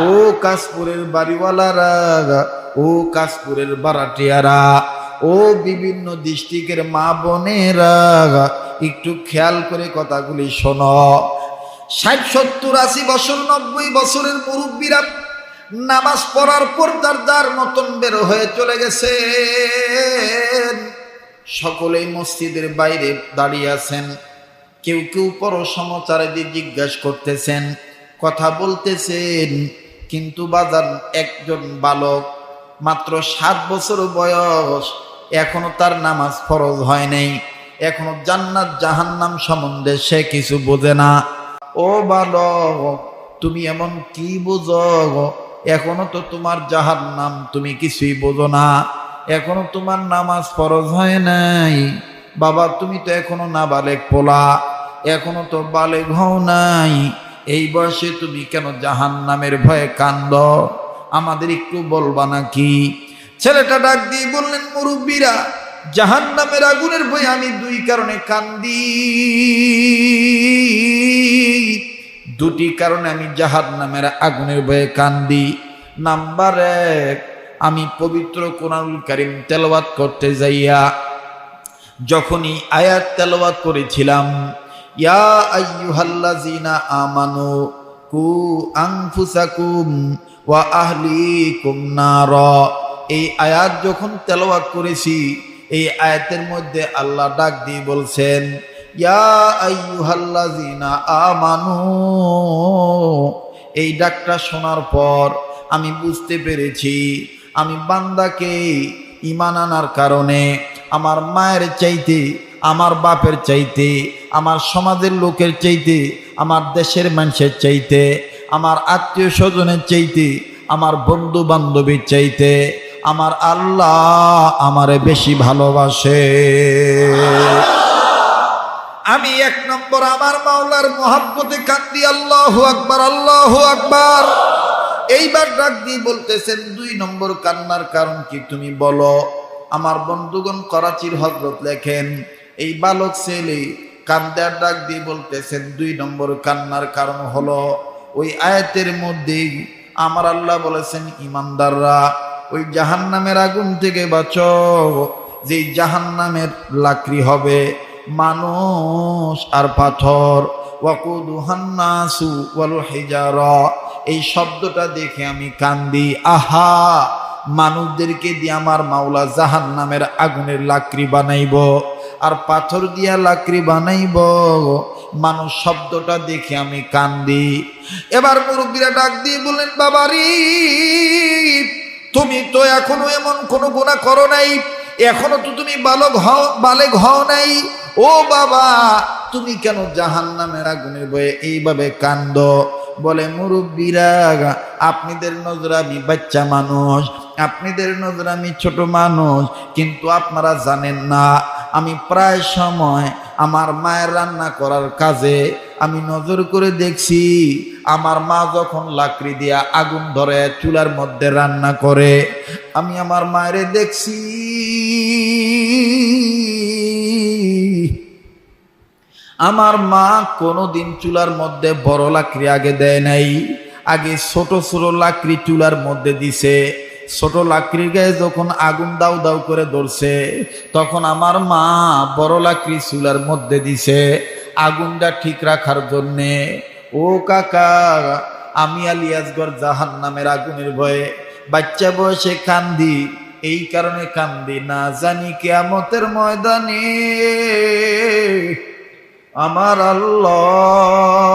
ও কাশপুরের বাড়িওয়ালারা, ও কাশপুরের বারাটিয়ারা, ও বিভিন্ন ডিস্ট্রিক্টের মা বোনেরা, একটু খেয়াল করে কথাগুলি শোনো। ষাট, সত্তর, আশি বছর, নব্বই বছরের মুরব্বীরা নামাজ পড়ার পর যার যার মতন বের হয়ে চলে গেছে। সকলেই মসজিদের বাইরে দাঁড়িয়ে আছেন। কেউ কেউ পর সমাচারে দিয়ে জিজ্ঞাসা করতেছেন, কথা বলতেছেন। কিন্তু বাজার একজন বালক মাত্র সাত বছর বয়স, এখনও তার নামাজ ফরজ হয় নাই। এখনও জান্নাত জাহান্নাম সম্বন্ধে সে কিছু বোঝে না। ও বালক, তুমি এমন কি বোঝো এখনও তো তোমার জাহান্নাম তুমি কিছুই বোঝো না। এখনও তোমার নামাজ ফরজ হয় নাই। বাবা, তুমি তো এখনও না বালেক পোলা। এখনও তো বালেক হও নাই। এই বয়সে তুমি কেন জাহান নামের ভয়ে কান্দ? আমাদের একটু বলবা নাকি? ছেলেটা ডাক দিয়ে বললেন, মুরব্বীরা জাহান নামের আগুনের ভয়ে আমি দুই কারণে কান্দি। দুটি কারণে আমি জাহান নামের আগুনের ভয়ে কান্দি। নাম্বার এক, আমি পবিত্র কোরআনুল কারিম তেলাওয়াত করতে যাইয়া যখনই আয়াত তেলাওয়াত করেছিলাম ইয়া আইয়ুহাল্লাযিনা আমানু কু আনফুসাকুম ওয়া আহলিকুম নার। এই আয়াত যখন তেলাওয়াত করেছি, এই আয়াতের মধ্যে আল্লাহ ডাক দিয়ে বলছেন, ইয়া আইয়ুহাল্লাযিনা আমানু। এই ডাকটা শোনার পর আমি বুঝতে পেরেছি, আমি বান্দাকে ইমান আনার কারণে, আমার মায়ের চাইতে, আমার বাপের চাইতে আমার সমাজের লোকের চাইতে, আমার দেশের মানুষের চাইতে, আমার আত্মীয় স্বজনের চাইতে, আমার বন্ধু বান্ধবীর চাইতে, আমার আল্লাহ আমারে বেশি ভালোবাসে। আমি এক নম্বর আমার মাওলার মহাব্বতে কান্দি, আল্লাহ আকবার আল্লাহ আকবার। এইবার ডাক দিয়ে বলতেছেন, দুই নম্বর কান্নার কারণ কি তুমি বলো? আমার বন্ধুগণ করাচির হজরত লেখেন, এই বালক ছেলে কান্দার ডাক দিয়ে বলতেছেন, দুই নম্বর কান্নার কারণ হলো, ওই আয়াতের মধ্যে আমার আল্লাহ বলেছেন, ইমানদাররা, ওই জাহান্নামের আগুন থেকে বাঁচো যে জাহান্নামের লাকড়ি হবে, মানুষ আর পাথর ওয়াকুদুহান্নাসু ওয়াল হিজারা, এই শব্দটা দেখে আমি কান্দি, আহা মানুষদেরকে দিয়ে আমার মাওলা জাহান নামের আগুনের লাকড়ি বানাইব। আর পাথর দিয়া লাকড়ি বানাইব। মানুষ শব্দটা দেখে আমি কান্দি। এবার মুরব্বীরা ডাক দিয়ে বললেন বাবারি তুমি তো এখনও এমন কোনো গুণা করো নাই। এখনও তো তুমি বালক হও বালেক হও নাই। ও বাবা, তুমি কেন জাহান নামের আগুনের বয়ে এইভাবে কান্দ? বলে, মুরব্বীরা আপনাদের নজর আমি বাচ্চা মানুষ, আপনাদের নজর আমি ছোট মানুষ, কিন্তু আপনারা জানেন না, আমি প্রায় সময় আমার মায়ের রান্না করার কাজে আমি নজর করে দেখছি, আমার মা যখন লাকড়ি দিয়া আগুন ধরে চুলার মধ্যে রান্না করে, আমি আমার মায়ের দেখছি। আমার মা কোনোদিন চুলার মধ্যে বড় লাকড়ি আগে দেয় নাই। আগে ছোট ছোট লাকড়ি চুলার মধ্যে দিছে। ছোট লাকড়ির গায়ে যখন আগুন দাউ দাউ করে ধরছে, তখন আমার মা বড় লাকড়ি চুলার মধ্যে দিছে। আগুনটা ঠিক রাখার জন্যে, ও কাকা, আমি আলিয়াসগড় জাহান নামের আগুনের ভয়ে বাচ্চা বয়সে কান্দি। এই কারণে কান্দি, না জানি কেয়ামতের ময়দানে। আমার আল্লাহ।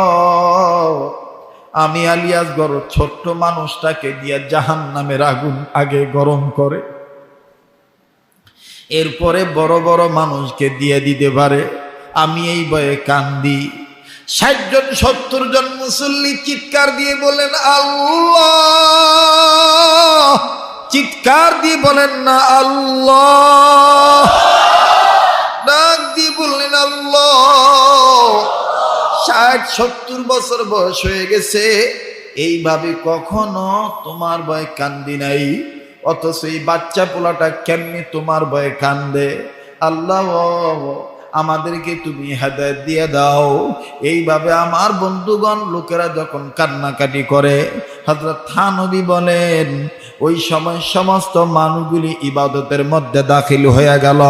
আমি আলিয়াসগড় ছোট্ট মানুষটাকে দিয়া জাহান নামের আগুন আগে গরম করে, এরপরে বড় বড় মানুষকে দিয়ে দিতে পারে। আমি এই বয়ে কান্দি। ষাট জন সত্তর জন মুসল্লি চিৎকার দিয়ে বলেন, আল্লাহ! চিৎকার দিয়ে বলেন না, আল্লাহ! ডাক দিয়ে বললেন, আল্লাহ! ষাট, সত্তর বছর বয়স হয়ে গেছে। এইভাবে কখনো তোমার ভয় কান্দি নাই। অথচ এই বাচ্চা পোলাটা কেমনি তোমার ভয়ে কান্দে? আল্লাহ, আমাদেরকে তুমি হেদায়ত দিয়ে দাও। এইভাবে আমার বন্ধুগণ লোকেরা যখন কান্নাকাটি করে হজরত থানবী বলেন, ওই সময় সমস্ত মানুষগুলি ইবাদতের মধ্যে দাখিল হয়ে গেল।